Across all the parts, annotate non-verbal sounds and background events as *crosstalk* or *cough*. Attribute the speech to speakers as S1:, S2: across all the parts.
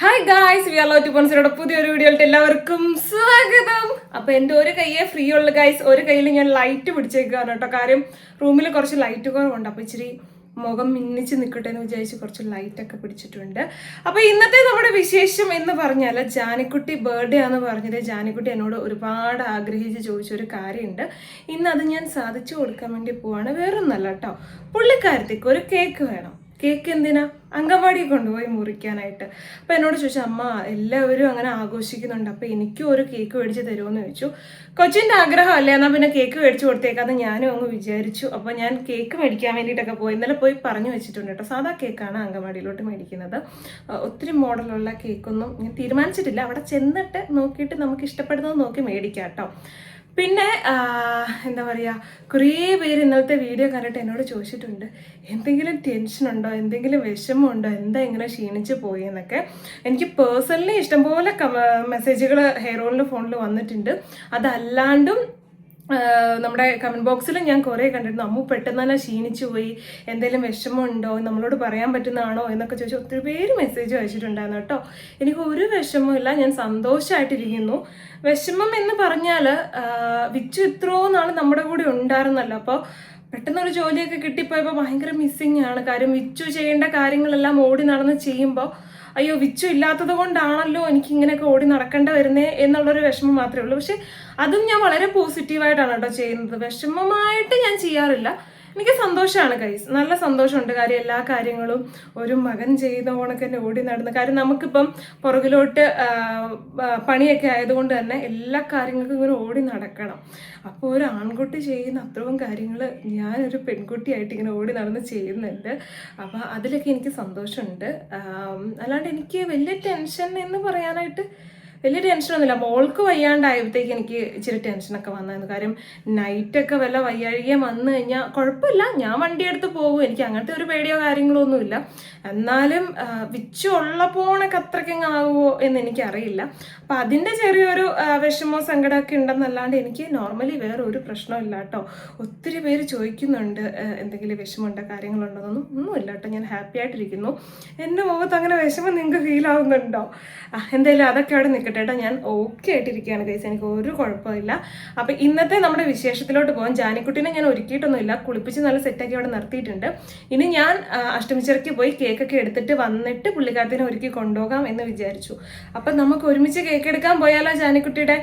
S1: Hi guys we are two പോൺസിലൂടെ പുതിയൊരു വീഡിയോയിലോട്ട് എല്ലാവർക്കും സ്വാഗതം. അപ്പൊ എന്റെ ഒരു കൈയെ ഫ്രീ ഉള്ള ഗായ്സ് ഒരു കയ്യിൽ ഞാൻ ലൈറ്റ് പിടിച്ചേക്കുകയാണ് കേട്ടോ. കാര്യം റൂമിൽ കുറച്ച് ലൈറ്റ് കുറവുണ്ട്. അപ്പൊ ഇച്ചിരി മുഖം മിന്നിച്ച് നിൽക്കട്ടെ എന്ന് വിചാരിച്ച് കുറച്ച് ലൈറ്റ് ഒക്കെ പിടിച്ചിട്ടുണ്ട്. അപ്പൊ ഇന്നത്തെ നമ്മുടെ വിശേഷം എന്ന് പറഞ്ഞാൽ ജാനിക്കുട്ടി ബർത്ത്ഡേ ആണെന്ന് പറഞ്ഞത് ജാനിക്കുട്ടി എന്നോട് ഒരുപാട് ആഗ്രഹിച്ച് ചോദിച്ച ഒരു കാര്യമുണ്ട്. ഇന്ന് അത് ഞാൻ സാധിച്ചു കൊടുക്കാൻ വേണ്ടി പോവാണ്. വേറൊന്നല്ല കേട്ടോ. പുള്ളിക്കാരത്തേക്ക് ഒരു കേക്ക് വേണം. കേക്ക് എന്തിനാ അങ്കവാടി കൊണ്ടുപോയി മുറിക്കാനായിട്ട്. അപ്പം എന്നോട് ചോദിച്ചു അമ്മ എല്ലാവരും അങ്ങനെ ആഘോഷിക്കുന്നുണ്ട്. അപ്പം എനിക്കും ഒരു കേക്ക് മേടിച്ച് തരുമെന്ന് ചോദിച്ചു. കൊച്ചിന്റെ ആഗ്രഹമല്ലേ എന്നാൽ പിന്നെ കേക്ക് മേടിച്ച് കൊടുത്തേക്കാന്ന് ഞാനും അങ്ങ് വിചാരിച്ചു. അപ്പോൾ ഞാൻ കേക്ക് മേടിക്കാൻ വേണ്ടിയിട്ടൊക്കെ പോയി. ഇന്നലെ പോയി പറഞ്ഞു വെച്ചിട്ടുണ്ട് കേട്ടോ. സാധാ കേക്കാണ് അങ്കവാടിയിലോട്ട് മേടിക്കുന്നത്. ഒത്തിരി മോഡലുള്ള കേക്കൊന്നും ഞാൻ തീരുമാനിച്ചിട്ടില്ല. അവിടെ ചെന്നിട്ട് നോക്കിയിട്ട് നമുക്ക് ഇഷ്ടപ്പെടുന്നത് നോക്കി മേടിക്കാം കേട്ടോ. പിന്നെ എന്താ പറയുക കുറേ പേര് ഇന്നലത്തെ വീഡിയോ കണ്ടിട്ട് എന്നോട് ചോദിച്ചിട്ടുണ്ട് എന്തെങ്കിലും ടെൻഷൻ ഉണ്ടോ? എന്തെങ്കിലും വിഷമമുണ്ടോ? എന്താ ഇങ്ങനെ ക്ഷീണിച്ച് പോയി എന്നൊക്കെ എനിക്ക് പേഴ്സണലി ഇഷ്ടംപോലെ മെസ്സേജുകൾ ഹെയർ ഓയിലിന്റെ ഫോണിൽ വന്നിട്ടുണ്ട്. അതല്ലാണ്ടും നമ്മുടെ കമന്റ് ബോക്സിൽ ഞാൻ കുറേ കണ്ടിരുന്നു. അമ്മു പെട്ടെന്ന് തന്നെ ക്ഷീണിച്ചു പോയി. എന്തെങ്കിലും വിഷമമുണ്ടോ? നമ്മളോട് പറയാൻ പറ്റുന്നതാണോ? എന്നൊക്കെ ചോദിച്ചു ഒത്തിരി പേര് മെസ്സേജ് അയച്ചിട്ടുണ്ടായിരുന്നു കേട്ടോ. എനിക്ക് ഒരു വിഷമവും ഞാൻ സന്തോഷമായിട്ടിരിക്കുന്നു വിഷമം എന്ന് പറഞ്ഞാൽ വിച്ചു ഇത്രയോ നാൾ നമ്മുടെ കൂടെ ഉണ്ടായിരുന്നല്ലോ. അപ്പോൾ പെട്ടെന്ന് ഒരു ജോലിയൊക്കെ കിട്ടിപ്പോയപ്പോൾ ഭയങ്കര മിസ്സിങ് ആണ്. കാര്യം വിച്ചു ചെയ്യേണ്ട കാര്യങ്ങളെല്ലാം ഓടി നടന്ന് ചെയ്യുമ്പോൾ അയ്യോ വിച്ചു ഇല്ലാത്തത് കൊണ്ടാണല്ലോ എനിക്ക് ഇങ്ങനെയൊക്കെ ഓടി നടക്കേണ്ട വരുന്നേ എന്നുള്ളൊരു വിഷമം മാത്രമേ ഉള്ളൂ. പക്ഷെ അതും ഞാൻ വളരെ പോസിറ്റീവായിട്ടാണ് കേട്ടോ ചെയ്യുന്നത്. വിഷമമായിട്ട് ഞാൻ ചെയ്യാറില്ല. എനിക്ക് സന്തോഷമാണ് കൈസ് നല്ല സന്തോഷമുണ്ട്. കാര്യം എല്ലാ കാര്യങ്ങളും ഒരു മകൻ ചെയ്ത ഓണക്ക് തന്നെ ഓടി നടന്ന്. കാര്യം നമുക്കിപ്പം പുറകിലോട്ട് പണിയൊക്കെ ആയതുകൊണ്ട് തന്നെ എല്ലാ കാര്യങ്ങൾക്കും ഇങ്ങനെ ഓടി നടക്കണം. അപ്പോൾ ഒരു ആൺകുട്ടി ചെയ്യുന്ന അത്രയും കാര്യങ്ങൾ ഞാനൊരു പെൺകുട്ടിയായിട്ട് ഇങ്ങനെ ഓടി നടന്ന് ചെയ്യുന്നുണ്ട്. അപ്പോൾ അതിലൊക്കെ എനിക്ക് സന്തോഷമുണ്ട്. അല്ലാണ്ട് എനിക്ക് വലിയ ടെൻഷൻ എന്ന് പറയാനായിട്ട് വലിയ ടെൻഷനൊന്നുമില്ല മോൾക്ക് വയ്യാണ്ടായപ്പോഴത്തേക്ക് എനിക്ക് ഇച്ചിരി ടെൻഷനൊക്കെ വന്നായിരുന്നു. കാര്യം നൈറ്റൊക്കെ വല്ല വയ്യാഴികയും വന്നു കഴിഞ്ഞാൽ കുഴപ്പമില്ല. ഞാൻ വണ്ടി എടുത്ത് പോകും. എനിക്ക് അങ്ങനത്തെ ഒരു പേടിയോ കാര്യങ്ങളോ ഒന്നുമില്ല. എന്നാലും വിച്ചു ഉള്ളപ്പോണൊക്കെ അത്രയ്ക്കങ്ങ് ആകുമോ എന്ന് എനിക്കറിയില്ല. അപ്പം അതിന്റെ ചെറിയൊരു വിഷമോ സങ്കടമൊക്കെ ഉണ്ടെന്നല്ലാണ്ട് എനിക്ക് നോർമലി വേറെ ഒരു പ്രശ്നമില്ല കേട്ടോ. ഒത്തിരി പേര് ചോദിക്കുന്നുണ്ട് എന്തെങ്കിലും വിഷമമുണ്ടോ കാര്യങ്ങളുണ്ടോന്നൊന്നും ഒന്നുമില്ല കേട്ടോ. ഞാൻ ഹാപ്പി ആയിട്ടിരിക്കുന്നു. എന്റെ മുഖത്ത് അങ്ങനെ വിഷമം നിങ്ങൾക്ക് ഫീൽ ആവുന്നുണ്ടോ? എന്തായാലും അതൊക്കെ അവിടെ നിൽക്കട്ടെ കേട്ടോ ഞാൻ ഓക്കെ ആയിട്ടിരിക്കുകയാണ് കൈസ് എനിക്ക് ഒരു കുഴപ്പമില്ല. അപ്പം ഇന്നത്തെ നമ്മുടെ വിശേഷത്തിലോട്ട് പോകാൻ ജാനിക്കുട്ടീനെ ഞാൻ ഒരുക്കിയിട്ടൊന്നുമില്ല. കുളിപ്പിച്ച് നല്ല സെറ്റാക്കി അവിടെ നിർത്തിയിട്ടുണ്ട്. ഇനി ഞാൻ അഷ്ടമിച്ചിറക്കി പോയി കേക്കൊക്കെ എടുത്തിട്ട് വന്നിട്ട് പുള്ളിക്കാരത്തിനെ ഒരുക്കി കൊണ്ടുപോകാം എന്ന് വിചാരിച്ചു. അപ്പം നമുക്ക് ഒരുമിച്ച് കേക്ക് എടുക്കാൻ പോയാലോ ജാനിക്കുട്ടിയുടെ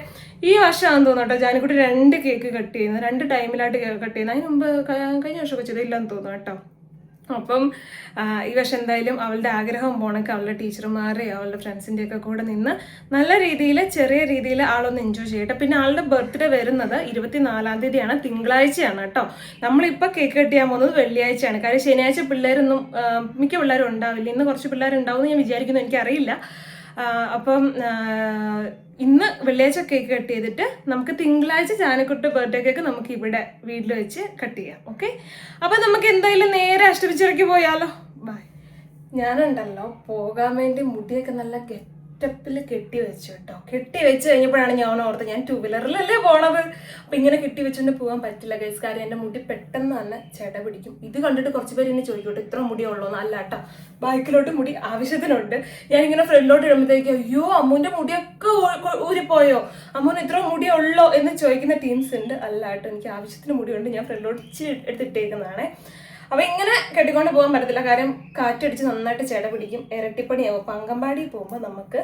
S1: ഈ വർഷമാണെന്ന് തോന്നുന്നു കേട്ടോ. ജാനിക്കുട്ടി രണ്ട് കേക്ക് കട്ട് ചെയ്യുന്നത് രണ്ട് ടൈമിലായിട്ട് കേക്ക് കട്ട് ചെയ്യുന്നത് അതിന് മുമ്പ് കഴിഞ്ഞ കഴിഞ്ഞ വർഷമൊക്കെ ചെയ്തില്ലെന്ന് തോന്നുന്നു കേട്ടോ. അപ്പം ഈ വർഷം എന്തായാലും അവളുടെ ആഗ്രഹം പോണൊക്കെ അവളുടെ ടീച്ചർമാരെ അവളുടെ ഫ്രണ്ട്സിന്റെ ഒക്കെ കൂടെ നിന്ന് നല്ല രീതിയിൽ ചെറിയ രീതിയിൽ ആളൊന്ന് എൻജോയ് ചെയ്യട്ടെ. പിന്നെ ആളുടെ ബർത്ത്ഡേ വരുന്നത് ഇരുപത്തിനാലാം തീയതിയാണ് തിങ്കളാഴ്ചയാണ് കേട്ടോ. നമ്മളിപ്പോൾ കേക്ക് കട്ട് ചെയ്യാൻ പോകുന്നത് വെള്ളിയാഴ്ചയാണ്. കാര്യം ശനിയാഴ്ച പിള്ളേരൊന്നും മിക്ക പിള്ളേരും ഉണ്ടാവില്ല. ഇന്ന് കുറച്ച് പിള്ളേരുണ്ടാവും എന്ന് ഞാൻ വിചാരിക്കുന്നു എനിക്കറിയില്ല. അപ്പം ഇന്ന് വെള്ളിയാഴ്ച കേക്ക് കട്ട് ചെയ്തിട്ട് നമുക്ക് തിങ്കളാഴ്ച ചാനക്കുട്ട് ബർത്ത്ഡേ കേക്ക് നമുക്ക് ഇവിടെ വീട്ടിൽ വെച്ച് കട്ട് ചെയ്യാം ഓക്കെ അപ്പം നമുക്ക് എന്തായാലും നേരെ അഷ്ടമിച്ചിറക്കി പോയാലോ. ബൈ ഞാനുണ്ടല്ലോ പോകാൻ വേണ്ടി മുടിയൊക്കെ നല്ല ഗെറ്റപ്പിൽ കെട്ടി വെച്ചു കേട്ടോ. കെട്ടി വെച്ച് കഴിഞ്ഞപ്പോഴാണ് ഞാൻ ഓർത്തത് ഞാൻ ടൂ വീലറിലല്ലേ പോണത്. അപ്പം ഇങ്ങനെ കെട്ടി വെച്ചുകൊണ്ട് പോകാൻ പറ്റില്ല ഗൈസ് കാര്യം എന്റെ മുടി പെട്ടെന്ന് തന്നെ ചെട പിടിക്കും. ഇത് കണ്ടിട്ട് കുറച്ച് പേര് എന്നെ ചോദിക്കട്ടെ? ഇത്ര മുടി ഉള്ളൂന്ന് അല്ല കേട്ടോ. ബാക്കിലോട്ട് മുടി ആവശ്യത്തിനുണ്ട്. ഞാൻ ഇങ്ങനെ ഫ്രണ്ടിലോട്ട് ഇടുമ്പോഴത്തേക്ക് അയ്യോ അമ്മൂന്റെ മുടിയൊക്കെ ഊരിപ്പോയോ? അമ്മൂന് ഇത്ര മുടി ഉള്ളോ എന്ന് ചോദിക്കുന്ന ടീംസ് ഉണ്ട്. അല്ല കേട്ടോ എനിക്ക് ആവശ്യത്തിന് മുടിയുണ്ട് ഞാൻ ഫ്രണ്ടിലോട്ട് ഇച്ചിരി എടുത്തിട്ടേക്കുന്നതാണേ. അപ്പൊ ഇങ്ങനെ കെട്ടിക്കൊണ്ട് പോകാൻ പറ്റത്തില്ല. കാര്യം കാറ്റടിച്ച് നന്നായിട്ട് ചെട പിടിക്കും ഇരട്ടിപ്പണിയാവും. അപ്പൊ അങ്കമ്പാടി പോകുമ്പോൾ നമുക്ക്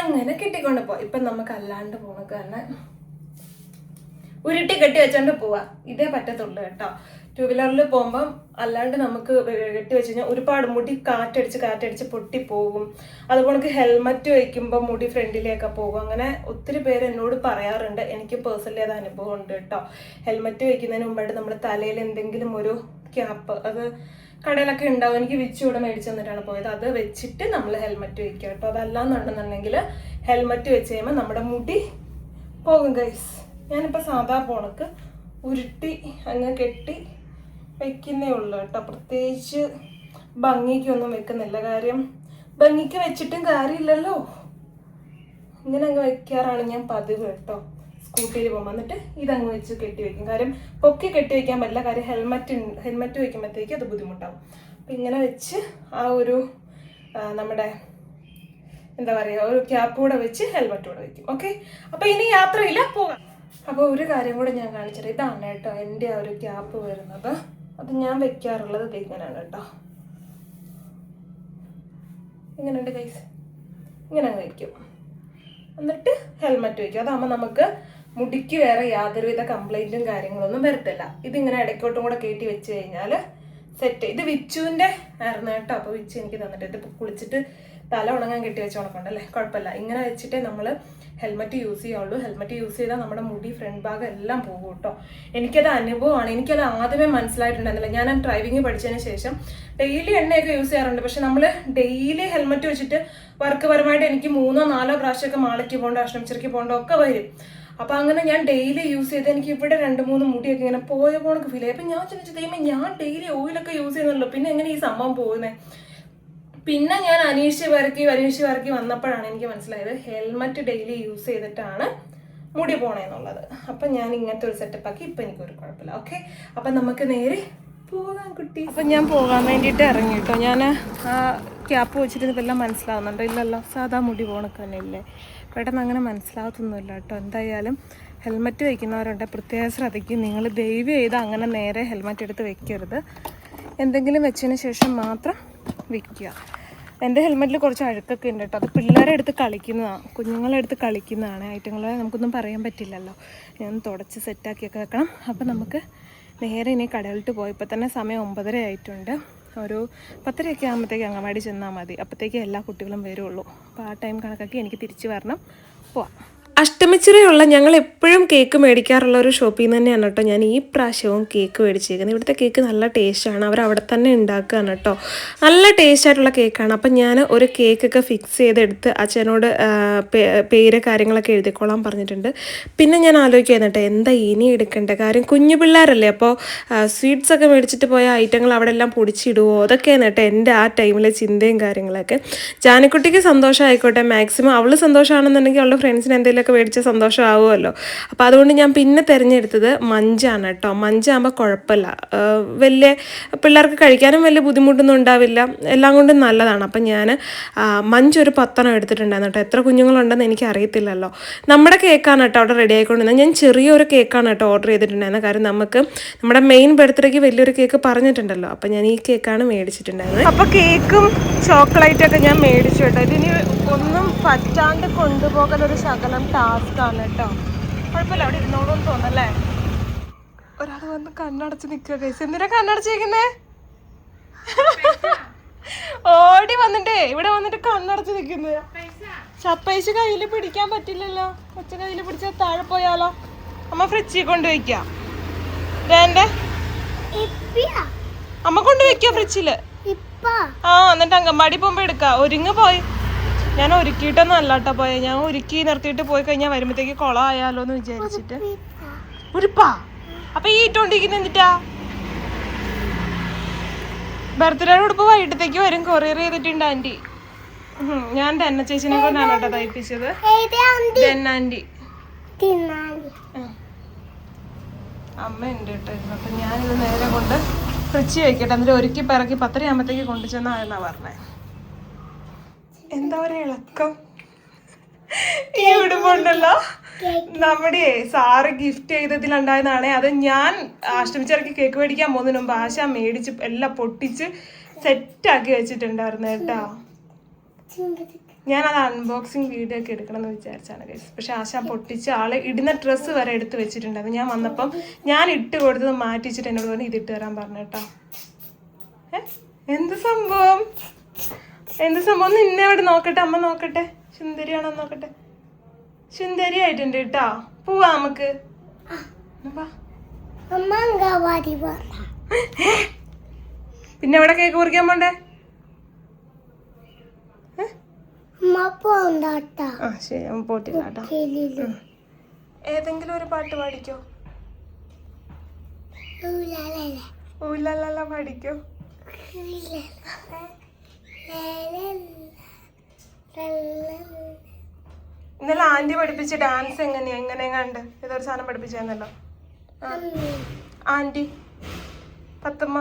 S1: അങ്ങനെ കെട്ടിക്കൊണ്ട് പോവാം. ഇപ്പൊ നമുക്ക് അല്ലാണ്ട് പോകണം തന്നെ ഉരുട്ടി കെട്ടി വെച്ചോണ്ട് പോവാ. ഇതേ പറ്റത്തുള്ളൂ കേട്ടോ. ടൂ വീലറിൽ പോകുമ്പം അല്ലാണ്ട് നമുക്ക് കെട്ടി വെച്ച് കഴിഞ്ഞാൽ ഒരുപാട് മുടി കാറ്റടിച്ച് കാറ്റടിച്ച് പൊട്ടിപ്പോകും അതുപോലെ ഹെൽമറ്റ് വയ്ക്കുമ്പോൾ മുടി ഫ്രണ്ടിലേക്ക് പോകും. അങ്ങനെ ഒത്തിരി പേര് എന്നോട് പറയാറുണ്ട്. എനിക്ക് പേഴ്സണലി അത് അനുഭവം ഉണ്ട് കേട്ടോ. ഹെൽമറ്റ് വയ്ക്കുന്നതിന് മുമ്പായിട്ട് നമ്മുടെ തലയിൽ എന്തെങ്കിലും ഒരു ക്യാപ്പ് അത് കടയിലൊക്കെ ഉണ്ടാവും. എനിക്ക് വിച്ചു ഇവിടെ മേടിച്ചു തന്നിട്ടാണ് പോയത്. അത് വെച്ചിട്ട് നമ്മൾ ഹെൽമെറ്റ് വയ്ക്കുക കേട്ടോ അതല്ലാന്നുണ്ടെന്നുണ്ടെങ്കിൽ ഹെൽമെറ്റ് വെച്ച് കഴിയുമ്പോൾ നമ്മുടെ മുടി പോകും ഗൈസ് ഞാനിപ്പോൾ സാധാ പോണക്ക് ഉരുട്ടി അങ്ങ് കെട്ടി വെക്കുന്നേ ഉള്ളൂ കേട്ടോ. പ്രത്യേകിച്ച് ഭംഗിക്കൊന്നും വെക്കുന്നില്ല. കാര്യം ഭംഗിക്ക് വെച്ചിട്ടും കാര്യമില്ലല്ലോ. ഇങ്ങനെ അങ്ങ് വെക്കാറാണ് ഞാൻ പതിവ് കേട്ടോ. സ്കൂട്ടിയിൽ പോകുമ്പോൾ എന്നിട്ട് ഇതങ്ങ് വെച്ച് കെട്ടി വെക്കും. കാര്യം പൊക്കി കെട്ടി വെക്കാൻ പറ്റില്ല. കാര്യം ഹെൽമറ്റ് ഹെൽമറ്റ് വെക്കുമ്പോഴത്തേക്ക് അത് ബുദ്ധിമുട്ടാവും. അപ്പം ഇങ്ങനെ വെച്ച് ആ ഒരു നമ്മുടെ എന്താ പറയുക ഒരു ക്യാപ്പ് കൂടെ വെച്ച് ഹെൽമെറ്റ് കൂടെ വെക്കും. ഓക്കെ അപ്പോൾ ഇനി യാത്രയില്ല പോകാം. അപ്പോൾ ഒരു കാര്യം കൂടെ ഞാൻ കാണിച്ചത് ഇതാണ് കേട്ടോ എന്റെ ആ ഒരു ക്യാപ്പ് വരുന്നത്. അത് ഞാൻ വെക്കാറുള്ളത് ഇങ്ങനെയാണ് കേട്ടോ. ഇങ്ങനെയുണ്ട് കൈസ് ഇങ്ങനെ അങ്ങ് വയ്ക്കും എന്നിട്ട് ഹെൽമെറ്റ് വയ്ക്കും അതാകുമ്പോൾ നമുക്ക് മുടിക്ക് വേറെ യാതൊരുവിധ കംപ്ലൈന്റും കാര്യങ്ങളൊന്നും വരത്തില്ല. ഇതിങ്ങനെ ഇടയ്ക്കോട്ടും കൂടെ കയറ്റി വെച്ച് കഴിഞ്ഞാൽ സെറ്റ് ഇത് വിച്ചുവിന്റെ ആയിരുന്നു കേട്ടോ. അപ്പോൾ വിച്ചു എനിക്ക് തന്നിട്ട് ഇത് കുളിച്ചിട്ട് തല ഉണങ്ങാൻ കെട്ടി വെച്ച് ഉണക്കണ്ടല്ലേ കുഴപ്പമില്ല. ഇങ്ങനെ വെച്ചിട്ടേ നമ്മൾ ഹെൽമെറ്റ് യൂസ് ചെയ്യാവുള്ളൂ. ഹെൽമെറ്റ് യൂസ് ചെയ്താൽ നമ്മുടെ മുടി ഫ്രണ്ട് ഭാഗം എല്ലാം പോകും കേട്ടോ. എനിക്കത് അനുഭവമാണ്. എനിക്കത് ആദ്യമേ മനസ്സിലായിട്ടുണ്ടായിരുന്നില്ല. ഞാൻ ഡ്രൈവിംഗ് പഠിച്ചതിന് ശേഷം ഡെയിലി എണ്ണയൊക്കെ യൂസ് ചെയ്യാറുണ്ട്. പക്ഷെ നമ്മൾ ഡെയിലി ഹെൽമെറ്റ് വെച്ചിട്ട് വർക്ക് പരമായിട്ട് എനിക്ക് മൂന്നോ നാലോ പ്രാവശ്യമൊക്കെ മാളയ്ക്ക് പോകേണ്ട അഷ്ടമിച്ചിറക്കി പോകേണ്ട ഒക്കെ വരും. അപ്പൊ അങ്ങനെ ഞാൻ ഡെയിലി യൂസ് ചെയ്ത് എനിക്ക് ഇവിടെ രണ്ട് മൂന്ന് മുടിയൊക്കെ ഇങ്ങനെ പോയ പോണക്ക് ഫീൽ ആയി. അപ്പൊ ഞാൻ ചോദിച്ചു കഴിയുമ്പോൾ ഞാൻ ഡെയിലി ഓയിലൊക്കെ യൂസ് ചെയ്യുന്നുള്ളൂ പിന്നെ എങ്ങനെ ഈ സംഭവം പോകുന്നത് പിന്നെ ഞാൻ അനീഷ് വരക്കി അനീഷ് വരക്കി വന്നപ്പോഴാണ് എനിക്ക് മനസ്സിലായത് ഹെൽമറ്റ് ഡെയിലി യൂസ് ചെയ്തിട്ടാണ് മുടി പോണേന്നുള്ളത്. അപ്പം ഞാൻ ഇങ്ങനത്തെ ഒരു സെറ്റപ്പ് ആക്കി. ഇപ്പം എനിക്കൊരു കുഴപ്പമില്ല. ഓക്കെ അപ്പം നമുക്ക് നേരെ പോകാം കുട്ടി. അപ്പം ഞാൻ പോകാൻ വേണ്ടിയിട്ട് ഇറങ്ങി കേട്ടോ. ഞാൻ ആ ക്യാപ്പ് വെച്ചിട്ട് ഇതെല്ലാം മനസ്സിലാവുന്നുണ്ടോ? ഇല്ലല്ലോ. സാധാ മുടി പോണക്ക് തന്നെ ഇല്ലേ പെട്ടെന്ന് അങ്ങനെ മനസ്സിലാകത്തൊന്നുമില്ല കേട്ടോ. എന്തായാലും ഹെൽമറ്റ് വയ്ക്കുന്നവരുണ്ട് പ്രത്യേകം ശ്രദ്ധിക്കും നിങ്ങൾ ദയവ് ചെയ്ത് അങ്ങനെ നേരെ ഹെൽമറ്റ് എടുത്ത് വെക്കരുത്. എന്തെങ്കിലും വെച്ചതിന് ശേഷം മാത്രം വെക്കുക. എന്റെ ഹെൽമെറ്റിൽ കുറച്ച് അഴുക്കൊക്കെ ഉണ്ട് കേട്ടോ. അത് പിള്ളേരെ എടുത്ത് കളിക്കുന്നതാണ് കുഞ്ഞുങ്ങളെ എടുത്ത് കളിക്കുന്നതാണ്. ഐറ്റങ്ങളെ നമുക്കൊന്നും പറയാൻ പറ്റില്ലല്ലോ. ഞാൻ തുടച്ച് സെറ്റാക്കിയൊക്കെ വെക്കണം. അപ്പം നമുക്ക് നേരെ ഇനി കടകളിട്ട് പോയി. ഇപ്പം തന്നെ സമയം ഒമ്പതര ആയിട്ടുണ്ട്. ഒരു പത്തരയൊക്കെ ആകുമ്പോഴത്തേക്ക് അങ്ങവാടി ചെന്നാൽ മതി. അപ്പോഴത്തേക്ക് എല്ലാ കുട്ടികളും വരുള്ളൂ. അപ്പോൾ ആ ടൈം കണക്കാക്കി എനിക്ക് തിരിച്ച് വരണം. പോവാം. അഷ്ടമിച്ചിറയുള്ള ഞങ്ങൾ എപ്പോഴും കേക്ക് മേടിക്കാറുള്ള ഒരു ഷോപ്പിൽ നിന്ന് തന്നെയാണ് കേട്ടോ ഞാൻ ഈ പ്രാവശ്യവും കേക്ക് മേടിച്ചേക്കുന്നത്. ഇവിടുത്തെ കേക്ക് നല്ല ടേസ്റ്റാണ് അവർ അവിടെ തന്നെ ഉണ്ടാക്കുകയാണ് കേട്ടോ. നല്ല ടേസ്റ്റ് ആയിട്ടുള്ള കേക്കാണ് അപ്പം ഞാൻ ഒരു കേക്കൊക്കെ ഫിക്സ് ചെയ്തെടുത്ത് അച്ഛനോട് പേര് കാര്യങ്ങളൊക്കെ എഴുതിക്കോളാൻ പറഞ്ഞിട്ടുണ്ട്. പിന്നെ ഞാൻ ആലോചിക്കുകയാണ് കേട്ടോ എന്താ ഇനി എടുക്കേണ്ട കാര്യം? കുഞ്ഞു പിള്ളേരല്ലേ അപ്പോൾ സ്വീറ്റ്സ് ഒക്കെ മേടിച്ചിട്ട് പോയ ഐറ്റങ്ങൾ അവിടെ എല്ലാം പൊടിച്ചിടുവോ? അതൊക്കെയാണ് കേട്ടോ എന്റെ ആ ടൈമിലെ ചിന്തയും കാര്യങ്ങളൊക്കെ. ജാനിക്കുട്ടിക്ക് സന്തോഷമായിക്കോട്ടെ മാക്സിമം അവൾ സന്തോഷമാണെന്നുണ്ടെങ്കിൽ അവളുടെ ഫ്രണ്ട്സിന് എന്തെങ്കിലുമൊക്കെ മേടിച്ച സന്തോഷമാവുമല്ലോ. അപ്പോൾ അതുകൊണ്ട് ഞാൻ പിന്നെ തിരഞ്ഞെടുത്തത് മഞ്ചാണ് കേട്ടോ. മഞ്ചാകുമ്പോൾ കുഴപ്പമില്ല. വലിയ പിള്ളേർക്ക് കഴിക്കാനും വലിയ ബുദ്ധിമുട്ടൊന്നും ഉണ്ടാവില്ല. എല്ലാം കൊണ്ടും നല്ലതാണ്. അപ്പം ഞാൻ മഞ്ച് ഒരു പത്തെണ്ണം എടുത്തിട്ടുണ്ടായിരുന്നു കേട്ടോ. എത്ര കുഞ്ഞുങ്ങളുണ്ടെന്ന് എനിക്ക് അറിയത്തില്ലല്ലോ. നമ്മുടെ കേക്കാണ് കേട്ടോ അവിടെ റെഡി ആയിക്കൊണ്ടിരുന്നത്. ഞാൻ ചെറിയൊരു കേക്കാണ് കേട്ടോ ഓർഡർ ചെയ്തിട്ടുണ്ടായിരുന്നത്. കാരണം നമുക്ക് നമ്മുടെ മെയിൻ ബർത്ത്ഡേക്ക് വലിയൊരു കേക്ക് പറഞ്ഞിട്ടുണ്ടല്ലോ. അപ്പം ഞാൻ ഈ കേക്കാണ് മേടിച്ചിട്ടുണ്ടായിരുന്നത്. അപ്പോൾ കേക്കും ചോക്ലേറ്റൊക്കെ ഞാൻ മേടിച്ചു കേട്ടോ. ഇതിനി ഒന്നും പറ്റാണ്ട് കൊണ്ടുപോകൽ ഒരു ശകലം ടാസ്ക് ആണ് കേട്ടോ. കുഴപ്പമില്ല അവിടെ ഇരുന്നോളൂന്ന് തോന്നല്ലേ ഒരാൾ വന്ന് കണ്ണടച്ച് നിൽക്കുക കൈസ് എന്തിനാ കണ്ണടച്ചിരിക്കുന്നേ ഓടി വന്നിട്ടേ ഇവിടെ വന്നിട്ട് കണ്ണടച്ച് നിൽക്കുന്നത് ചപ്പൈസ് കയ്യിൽ പിടിക്കാൻ പറ്റില്ലല്ലോ. കൊച്ചു കയ്യിൽ പിടിച്ചാൽ താഴെ പോയാലോ? അമ്മ ഫ്രിഡ്ജിൽ കൊണ്ട് വെക്കാം വേണ്ടേ അമ്മ കൊണ്ട് വെക്കാം ഫ്രിഡ്ജിൽ. ആ എന്നിട്ട് മടി പോകുമ്പോ എടുക്കാം. ഒരുങ്ങ് പോയി. ഞാൻ ഒരുക്കിയിട്ടൊന്നും അല്ലാട്ടാ പോയെ. ഞാൻ ഒരുക്കി നിർത്തിയിട്ട് പോയി കഴിഞ്ഞാൽ വരുമ്പത്തേക്ക് കുളം ആയാലോ എന്ന് വിചാരിച്ചിട്ട്. ഉരുപ്പാ. അപ്പൊ ഈ ഇട്ടോണ്ടിരിക്കുന്ന എന്നിട്ടാ ബർത്ത്ഡേ ഉടുപ്പ് വൈകിട്ടത്തേക്ക് വരും. കൊറിയർ ചെയ്തിട്ടുണ്ട് ആന്റി. ഞാൻ തന്നെ ചേച്ചിനെ കൊണ്ടാണ് കേട്ടോ തയ്പ്പിച്ചത്. ആന്റി? അമ്മ ഉണ്ട് കേട്ടോ. അപ്പൊ ഞാനിത് നേരെ കൊണ്ട് ഫ്രിഡ്ജ് വെക്കട്ടെ. എന്നിട്ട് ഒരുക്കി പിറക്കി പത്തരയാകുമ്പത്തേക്ക് കൊണ്ടുചെന്നാ എന്നാ പറഞ്ഞേ. എന്താ ഒരു ഇളക്കം? *laughs* ഈ ഉടുപ്പുണ്ടല്ലോ നമ്മുടെ സാറ് ഗിഫ്റ്റ് ചെയ്തതിലുണ്ടായതാണേ അത് ഞാൻ അഷ്ടമിച്ചിറക്കി കേക്ക് മേടിക്കാൻ പോകുന്നതിന് മുമ്പ് ആശ മേടിച്ച് എല്ലാം പൊട്ടിച്ച് സെറ്റാക്കി വെച്ചിട്ടുണ്ടായിരുന്നു കേട്ടോ. ഞാൻ അത് അൺബോക്സിങ് വീഡിയോ ഒക്കെ എടുക്കണം എന്ന് വിചാരിച്ചാണ് ഗൈസ് പക്ഷെ ആശ പൊട്ടിച്ച് ആൾ ഇടുന്ന ഡ്രസ്സ് വരെ എടുത്ത് വെച്ചിട്ടുണ്ടായിരുന്നു. ഞാൻ വന്നപ്പം ഞാൻ ഇട്ട് കൊടുത്തത് മാറ്റിച്ചിട്ട് എന്നോട് പറഞ്ഞു ഇത് ഇട്ട് തരാൻ പറഞ്ഞു കേട്ടോ? എന്ത് സംഭവം? എന്ത് സംഭവം? നിന്നെ അവിടെ നോക്കട്ടെ അമ്മ നോക്കട്ടെ. സുന്ദരിയാണോ നോക്കട്ടെ. സുന്ദരി ആയിട്ടുണ്ട് കേട്ടോ. പോവാ നമുക്ക്. പിന്നെ എവിടെ കേക്ക് കുറിക്കാൻ പോണ്ടേ? ഏതെങ്കിലും ഒരു പാട്ട് പാടിക്കോ? ഊലല്ല പാടിക്കോ? ഇന്നലെ ആന്റി പഠിപ്പിച്ച ഡാൻസ് എങ്ങനെയാ? എങ്ങനെ കണ്ട്. ഏതൊരു സാധനം പഠിപ്പിച്ചെന്നല്ലോ ആ. ആന്റി. പത്തമ്മ.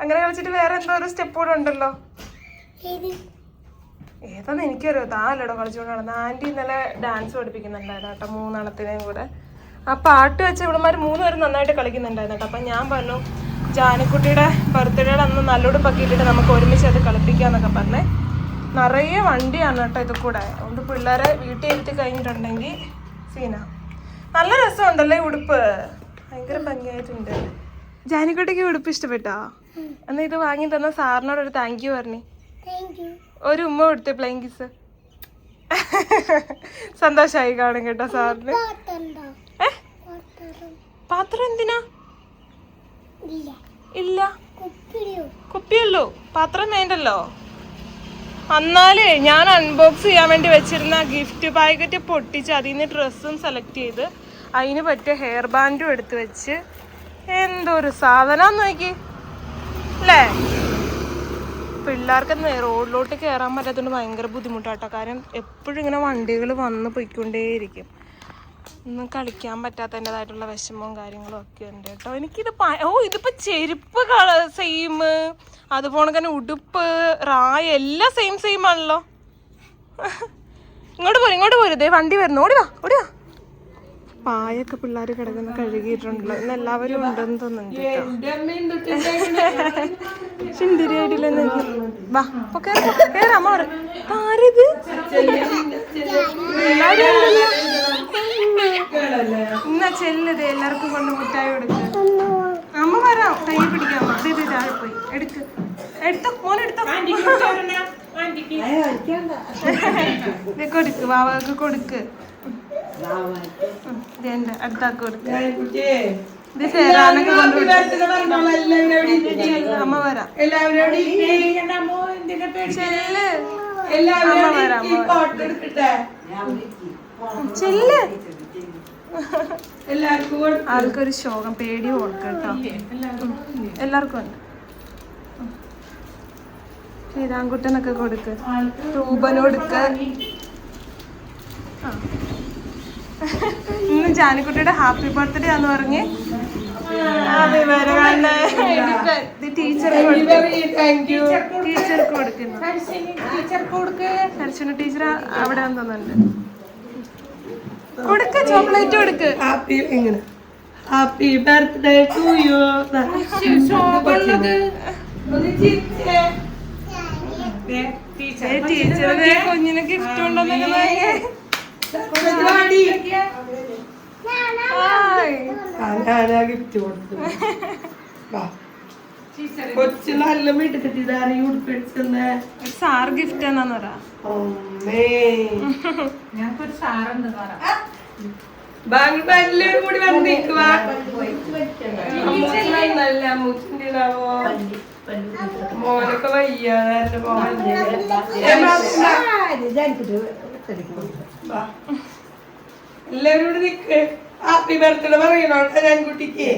S1: അങ്ങനെ കളിച്ചിട്ട് വേറെ എന്തോ ഒരു സ്റ്റെപ്പ് കൂടെ ഉണ്ടല്ലോ. ഏതാന്ന് എനിക്കറിയോ. താല്ലടോ കളിച്ചുകൊണ്ട് നടന്ന. ആന്റി ഇന്നലെ ഡാൻസ് പഠിപ്പിക്കുന്നുണ്ടായിരുന്നു കേട്ടോ മൂന്നെണ്ണത്തിനെയും കൂടെ. ആ പാട്ട് വെച്ച് ഇവിടെമാർ മൂന്ന് പേരും നന്നായിട്ട് കളിക്കുന്നുണ്ടായിരുന്നു കേട്ടോ. അപ്പം ഞാൻ പറഞ്ഞു ജാനക്കുട്ടിയുടെ ബർത്ത്ഡേയുടെ അന്ന് നല്ലോണം പക്കിയിട്ടിട്ട് നമുക്ക് ഒരുമിച്ച് അത് കളിപ്പിക്കാന്നൊക്കെ പറഞ്ഞേ നിറയെ വണ്ടിയാണ് കേട്ടോ ഇത് കൂടെ. അതുകൊണ്ട് പിള്ളേരെ വീട്ടിൽ എത്തി കഴിഞ്ഞിട്ടുണ്ടെങ്കിൽ സീന. നല്ല രസമുണ്ടല്ലേ ഉടുപ്പ്? ഭയങ്കര ഭംഗിയായിട്ടുണ്ട്. ജാനിക്കുട്ടിക്ക് ഉടുപ്പ് ഇഷ്ടപ്പെട്ടോ? എന്നാ ഇത് വാങ്ങി തന്ന സാറിനോട് ഒരു താങ്ക് യു പറഞ്ഞു. ഒരു ഉമ്മ കൊടുത്തേ പ്ലെയിൻ കിസ് സന്തോഷമായി കാണും കേട്ടോ സാറിന്? പാത്രം എന്തിനാ? ഇല്ല. കുപ്പിയല്ലോ പാത്രം വേണ്ടല്ലോ. അന്നാലേ ഞാൻ അൺബോക്സ് ചെയ്യാൻ വേണ്ടി വെച്ചിരുന്ന ഗിഫ്റ്റ് പാക്കറ്റ് പൊട്ടിച്ച് അതിൽ നിന്ന് ഡ്രസ്സും സെലക്ട് ചെയ്ത് അതിന് പറ്റിയ ഹെയർ ബാൻഡും എടുത്ത് വെച്ച് എന്തൊരു സാധനം നോക്കി. അല്ലേ? പിള്ളേർക്ക് നേ- റോഡിലോട്ട് കയറാൻ പറ്റാത്തതുകൊണ്ട് ഭയങ്കര ബുദ്ധിമുട്ടാട്ടോ. കാരണം എപ്പോഴും ഇങ്ങനെ വണ്ടികൾ വന്ന് പോയിക്കൊണ്ടേയിരിക്കും. ഒന്നും കളിക്കാൻ പറ്റാത്തതിന്റെതായിട്ടുള്ള വിഷമവും കാര്യങ്ങളും ഒക്കെ ഉണ്ട് കേട്ടോ. എനിക്കിത് ഓ ഇതിപ്പോ ചെരുപ്പ് സെയിം അതുപോലെ തന്നെ ഉടുപ്പ് റായ എല്ലാം സെയിം സെയിം ആണല്ലോ. ഇങ്ങോട്ട് പോരും ഇങ്ങോട്ട് പോരും. ദേ വണ്ടി വരുന്നു. ഓടി വാ ഓടി പായൊക്കെ പിള്ളേർ കിടക്കുന്ന കഴുകിയിട്ടുണ്ടല്ലോ. ഇന്ന് എല്ലാവരും ഉണ്ടെന്ന് തോന്നുന്നുണ്ട് *laughs* ചിന്തിരി ആയിട്ടില്ല വാ അപ്പൊ കേറ്, കേറ്, അമ്മ പറ. ആരിത്. എന്നാ ചെല്ലത് എല്ലാവർക്കും കൊണ്ട് മുട്ടായി കൊടുക്ക. അമ്മ വരാം. കൈ പിടിക്കാം അതെ ഇത് താഴെ പോയി. എടുക്ക്. എടുത്തോ മോൻ എടുത്തോ. *laughs* കൊടുക്ക്. വാവക്ക് കൊടുക്ക്. അടുത്താക്ക് ഇത് ചേരാനൊക്കെ അമ്മ വരാം. ചെല്ല്. അമ്മ വരാം ചെല്ല്. ആൾക്കൊരു ശോകം പേടി കൊടുക്ക കേട്ടോ. എല്ലാവർക്കും ഉണ്ട്. ശ്രീരാംകുട്ടനൊക്കെ കൊടുക്ക്. രൂപന് കൊടുക്ക ആ. ഇന്ന് ജാനിക്കുട്ടിയുടെ ഹാപ്പി ബർത്ത്ഡേ എന്ന് പറഞ്ഞ് ഹാപ്പി ബർത്ത്ഡേ ടീച്ചർക്ക് ടീച്ചർക്ക് കൊടുക്കുന്നു. ഹർഷന ടീച്ചർ അവിടെ തോന്നുന്നുണ്ട് കൊടുക്ക് ചോക്ലേറ്റ് കൊടുക്ക്.
S2: ഹാപ്പി എങ്ങനെ? Happy birthday to you
S1: teacher. കുഞ്ഞിന് ഗിഫ്റ്റ്
S2: ഞാനാ ഗിഫ്റ്റ് കൊടുത്തു വാ. കൊച്ചു നല്ല മിടുക്കത്തിതാണ് ഈ ഉടുപ്പിടിച്ചെന്ന്.
S1: സാർ ഗിഫ്റ്റ് എന്നാന്ന് പറ.
S2: അമ്മേ. ബാങ്ക് എല്ലാവരും കൂടി വന്നിക്കുവാ നല്ല മുച്ചിണ്ടാവോ മോനൊക്കെ വയ്യാതെ വാ. എല്ലാവരും കൂടി നിക്ക്. ഹാപ്പി ബർത്ത്ഡേ പറയണോ ഞാൻ കുട്ടിക്ക്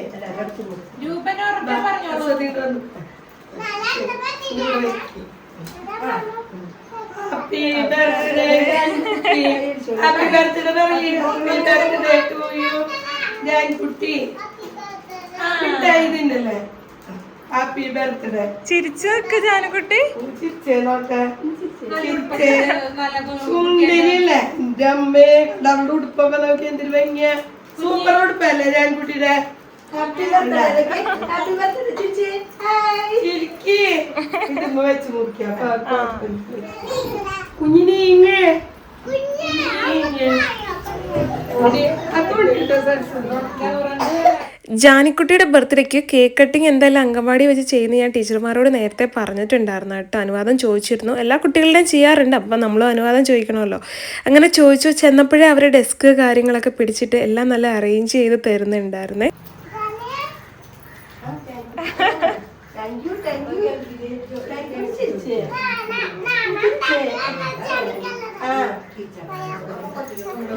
S2: ഹാപ്പി ബർത്ത്ഡേ ഹാപ്പി ബർത്ത്ഡേ പറയണേ? ടു യു ഞാൻ കുട്ടി മിഠായി തിന്നല്ലേ ഹാപ്പി ബർത്ത്ഡേ
S1: ചിരിച്ചു വെക്ക് ജാനുകുട്ടി
S2: ചിരിച്ചേ നോട്ടെ ചിരിച്ചേ. സുന്ദരിയല്ലേ എന്റെ അമ്മേ അവളുടെ ഉടുപ്പൊക്കെ നോക്കി എന്തിനു ഭംഗിയ. സൂപ്പർ ഉടുപ്പല്ലേ ഞാൻ കുട്ടിയുടെ ചിരിക്ക്. ഇതുമ്മ വെച്ച് മുറിക്കാം. കുഞ്ഞിനെ ഇങ്ങ്. അതുകൊണ്ട്
S1: ജാനിക്കുട്ടിയുടെ ബർത്ത്ഡേക്ക് കേക്ക് കട്ടിങ് എന്തായാലും അംഗൻവാടി വെച്ച് ചെയ്യുന്ന ഞാൻ ടീച്ചർമാരോട് നേരത്തെ പറഞ്ഞിട്ടുണ്ടായിരുന്നു കേട്ടോ. അനുവാദം ചോദിച്ചിരുന്നു. എല്ലാ കുട്ടികളുടെയും ചെയ്യാറുണ്ട്. അപ്പം നമ്മളും അനുവാദം ചോദിക്കണമല്ലോ. അങ്ങനെ ചോദിച്ചു ചെന്നപ്പോഴേ അവരെ ഡെസ്ക് കാര്യങ്ങളൊക്കെ പിടിച്ചിട്ട് എല്ലാം നല്ല അറേഞ്ച് ചെയ്ത് തരുന്നുണ്ടായിരുന്നേ.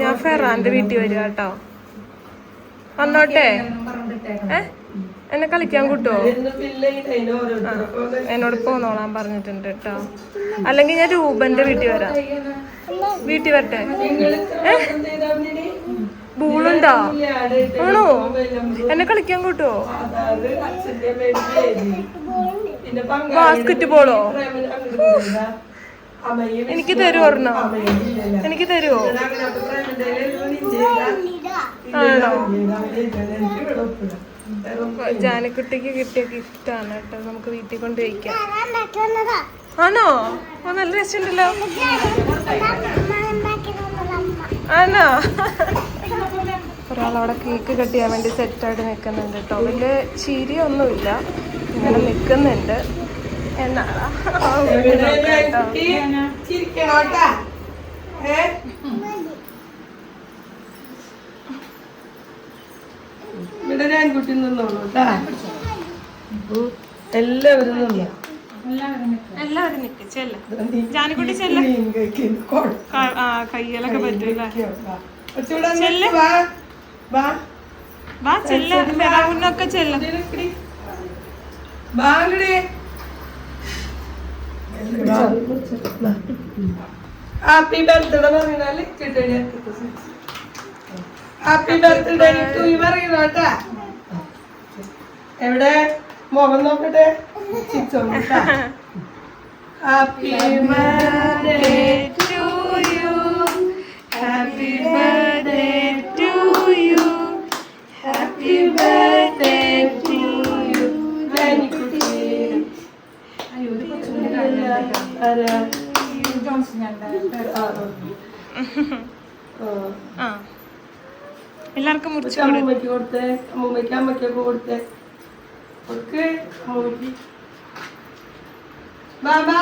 S1: ഞാൻ ഫെറാന്റെ വീട്ടിൽ വരിക കേട്ടോ. വന്നോട്ടെ. എന്നെ കളിക്കാൻ കൂട്ടോ? എന്നോട് പോന്നോളാൻ പറഞ്ഞിട്ടുണ്ട് കേട്ടോ അല്ലെങ്കിൽ ഞാൻ രൂപന്റെ വീട്ടിൽ വരാം. വീട്ടിൽ വരട്ടെ. ബൂളുണ്ടോ? ആണോ? എന്നെ കളിക്കാൻ
S2: കൂട്ടോ?
S1: ബാസ്കറ്റ് ബോളോ? എനിക്ക് തരുമോ. എനിക്ക് തരുമോ ജാനക്കുട്ടിക്ക് കിട്ടിയ ഗിഫ്റ്റാണ് കേട്ടോ. നമുക്ക് വീട്ടിൽ കൊണ്ട് കഴിക്കാം ആണോ? ഓ നല്ല രസമുണ്ടല്ലോ. ആണോ? ഒരാളവിടെ കേക്ക് കട്ട് ചെയ്യാൻ വേണ്ടി സെറ്റായിട്ട് നിൽക്കുന്നുണ്ട് കേട്ടോ. വലിയ ചിരിയൊന്നുമില്ല. ഇങ്ങനെ നിൽക്കുന്നുണ്ട്
S2: ഞാൻ കുട്ടി. ചിരിക്കണോട്ടാ ഏ ഇവിടെ ഞാൻ കുട്ടി നിന്നോളൂ കേട്ടാ എല്ലാവരും നിന്നോ?
S1: എല്ലാവരും നിക്ക് ചെല്ല. ജാനക്കുട്ടി ചെല്ല. കയ്യിലൊക്കെ പറ്റൂല
S2: വാ.
S1: ചെല്ല. ഫെറാവുന്നൊക്കെ ചെല്ല.
S2: ഹാപ്പി ബർത്ത്ഡേ പറഞ്ഞാൽ ഹാപ്പി ബർത്ത്ഡേ ടു യു പറയണോട്ടാ എവിടെ? മുഖം നോക്കട്ടെ. Happy birthday
S1: to you. Happy birthday to you. Happy birthday to you. ആ എല്ലാവർക്കും മുറിച്ച്
S2: കൊടുത്തേ. അമ്മൂമ്മയ്ക്ക് അമ്മയ്ക്കൊക്കെ കൊടുത്തേ. കൊടുക്ക് അമ്മൂമ്മയ്ക്ക് ബാബാ.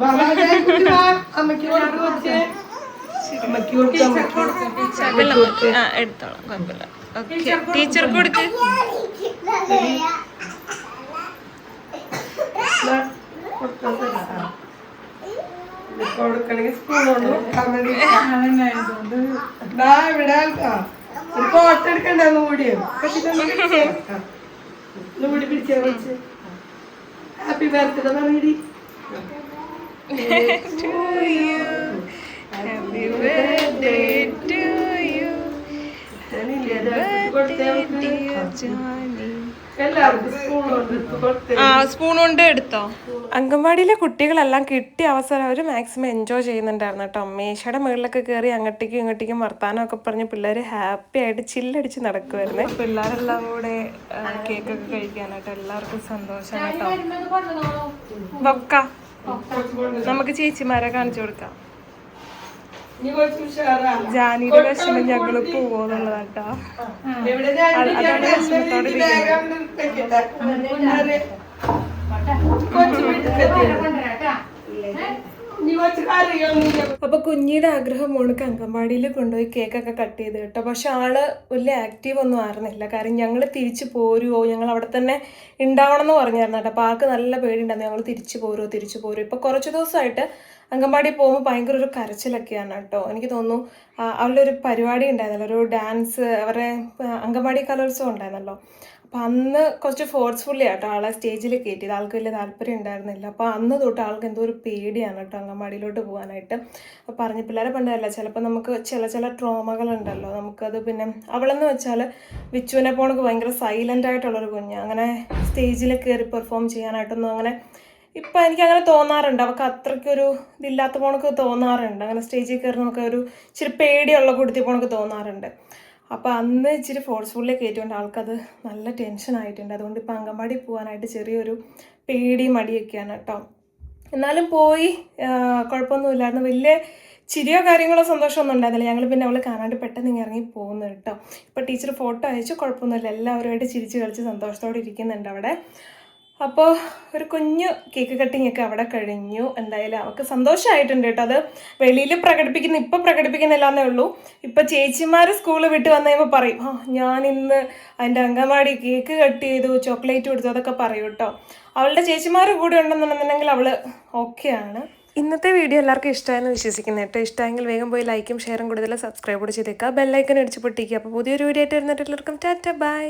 S2: ബാബാ കുട്ടി വാ. അമ്മയ്ക്ക് കുറച്ച് അമ്മയ്ക്ക് കൊടുക്ക് അമ്മയ്ക്ക്
S1: ആ എടുത്തോളാം കുഴപ്പമില്ല. ടീച്ചർക്ക് കൊടുക്ക്.
S2: വേണ്ടി. ദാ ഇവിടെ. ഒരു ഫോട്ടോ എടുക്കണ്ടേ ഒന്നും കൂടി കെട്ടിട്ടൊന്ന് പിടിച്ചേ. ആ. ഒന്നും കൂടി പിടിച്ചേ വെച്ച് ഹാപ്പി ബർത്ത്ഡേ ടു ദാ കൊടുത്തേ
S1: ആ സ്പൂൺ കൊണ്ട് എടുത്തോ? അംഗൻവാടിയിലെ കുട്ടികളെല്ലാം കിട്ടിയ അവസരം അവർ മാക്സിമം എൻജോയ് ചെയ്യുന്നുണ്ടായിരുന്നു കേട്ടോ. മേശയുടെ മുകളിലൊക്കെ കയറി അങ്ങോട്ടേക്കും ഇങ്ങോട്ടേക്കും വർത്താനം ഒക്കെ പറഞ്ഞ് പിള്ളേർ ഹാപ്പി ആയിട്ട് ചില്ലടിച്ച് നടക്കുമായിരുന്നു പിള്ളേരെല്ലാം കൂടെ കേക്കൊക്കെ കഴിക്കാനായിട്ട് എല്ലാവർക്കും സന്തോഷം കേട്ടോ. ബൊക്ക നമുക്ക് ചേച്ചിമാരെ കാണിച്ചു കൊടുക്കാം. ജാനിയുടെ വിഷമം ഞങ്ങൾ പോവാന്നുള്ളതാട്ടാ. അപ്പൊ കുഞ്ഞിയുടെ ആഗ്രഹം മോൾക്ക് അങ്കൻവാടിയിൽ കൊണ്ടുപോയി കേക്കൊക്കെ കട്ട് ചെയ്ത് കേട്ടോ. പക്ഷെ ആൾ വലിയ ആക്റ്റീവ് ഒന്നും ആയിരുന്നില്ല. കാര്യം ഞങ്ങൾ തിരിച്ചു പോരുമോ ഞങ്ങൾ അവിടെ തന്നെ ഉണ്ടാവണം എന്ന് പറഞ്ഞായിരുന്നു കേട്ടോ. അപ്പൊ ആൾക്ക് നല്ല പേടിയുണ്ടായിരുന്നു. ഞങ്ങൾ തിരിച്ചു പോരുമോ തിരിച്ചു പോരുമോ ഇപ്പൊ കുറച്ച് ദിവസമായിട്ട് അങ്കൻവാടി പോകുമ്പോൾ ഭയങ്കര ഒരു കരച്ചിലൊക്കെയാണ് കേട്ടോ. എനിക്ക് തോന്നുന്നു അവരുടെ ഒരു പരിപാടി ഉണ്ടായിരുന്നല്ലോ ഒരു ഡാൻസ് അവരുടെ ആ, അങ്കൻവാടി കലോത്സവം ഉണ്ടായിരുന്നല്ലോ. അപ്പം അന്ന് കുറച്ച് ഫോഴ്സ്ഫുള്ളി ആട്ടോ ആളെ സ്റ്റേജിൽ കയറ്റിയത് ആൾക്ക് വലിയ താല്പര്യം ഉണ്ടായിരുന്നില്ല. അപ്പോൾ അന്ന് തൊട്ട് ആൾക്ക് എന്തോ ഒരു പേടിയാണ് കേട്ടോ അങ്കൻവാടിയിലോട്ട് പോകാനായിട്ട്. പറഞ്ഞ പിള്ളേരെ പണ്ടല്ല ചിലപ്പോൾ നമുക്ക് ചില ചില ട്രോമകളുണ്ടല്ലോ നമുക്കത് പിന്നെ അവളെന്ന് വെച്ചാൽ വിച്ചുവിനെ പോണക്ക് ഭയങ്കര സൈലന്റ് ആയിട്ടുള്ളൊരു കുഞ്ഞ്. അങ്ങനെ സ്റ്റേജിൽ കയറി പെർഫോം ചെയ്യാനായിട്ടൊന്നും അങ്ങനെ ഇപ്പം എനിക്ക് അങ്ങനെ തോന്നാറുണ്ട്. അവൾക്ക് അത്രയ്ക്കൊരു ഇതില്ലാത്ത പോണക്ക് തോന്നാറുണ്ട്. അങ്ങനെ സ്റ്റേജിൽ കയറി നമുക്ക് ഒരു ഇച്ചിരി പേടിയുള്ള കുടുത്തി പോണക്ക് തോന്നാറുണ്ട്. അപ്പോൾ അന്ന് ഇച്ചിരി ഫോഴ്സ്ഫുള്ളി കയറ്റുകൊണ്ട് ആൾക്കത് നല്ല ടെൻഷൻ ആയിട്ടുണ്ട്. അതുകൊണ്ട് ഇപ്പം അംഗൻവാടി പോകാനായിട്ട് ചെറിയൊരു പേടി മടിയൊക്കെയാണ് കേട്ടോ. എന്നാലും പോയി കുഴപ്പമൊന്നും കുഴപ്പമൊന്നുമില്ലായിരുന്നു വലിയ ചിരിയോ കാര്യങ്ങളോ സന്തോഷമൊന്നും ഉണ്ടായിരുന്നില്ല. ഞങ്ങൾ പിന്നെ അവളെ കാണാണ്ട് പെട്ടെന്ന് ഇങ്ങനെ ഇറങ്ങി പോകുന്നു കേട്ടോ. ഇപ്പോൾ ടീച്ചർ ഫോട്ടോ അയച്ചു കുഴപ്പമൊന്നുമില്ല. എല്ലാവരുമായിട്ട് ചിരിച്ച് കളിച്ച് സന്തോഷത്തോടെ ഇരിക്കുന്നുണ്ട് അവിടെ. അപ്പോൾ ഒരു കുഞ്ഞു കേക്ക് കട്ടിംഗ് ഒക്കെ അവിടെ കഴിഞ്ഞു. എന്തായാലും അവൾക്ക് സന്തോഷമായിട്ടുണ്ട് കേട്ടോ. അത് വെളിയിൽ പ്രകടിപ്പിക്കുന്ന ഇപ്പം പ്രകടിപ്പിക്കുന്നില്ല എന്നേ ഉള്ളൂ. ഇപ്പം ചേച്ചിമാർ സ്കൂൾ വിട്ട് വന്നു കഴിയുമ്പോൾ പറയും ആ ഞാൻ ഇന്ന് അതിന്റെ അങ്കമാടി കേക്ക് കട്ട് ചെയ്തു ചോക്ലേറ്റ് കൊടുത്തു അതൊക്കെ പറയും കേട്ടോ. അവളുടെ ചേച്ചിമാർ കൂടെ ഉണ്ടെന്നുണ്ടെന്നുണ്ടെങ്കിൽ അവൾ ഓക്കെയാണ് ഇന്നത്തെ വീഡിയോ എല്ലാവർക്കും ഇഷ്ടമായെന്ന് വിശ്വസിക്കുന്നു കേട്ടോ. ഇഷ്ടമെങ്കിൽ വേഗം പോയി ലൈക്കും ഷെയറും കൂടുതൽ സബ്സ്ക്രൈബ് കൂടി ചെയ്തേക്കുക. ബെല്ലൈക്കൻ അടിച്ച് പൊട്ടിക്കുക. അപ്പോൾ പുതിയൊരു വീഡിയോ ആയിട്ട് വരുന്നിട്ട് എല്ലാവർക്കും ടാറ്റ ബൈ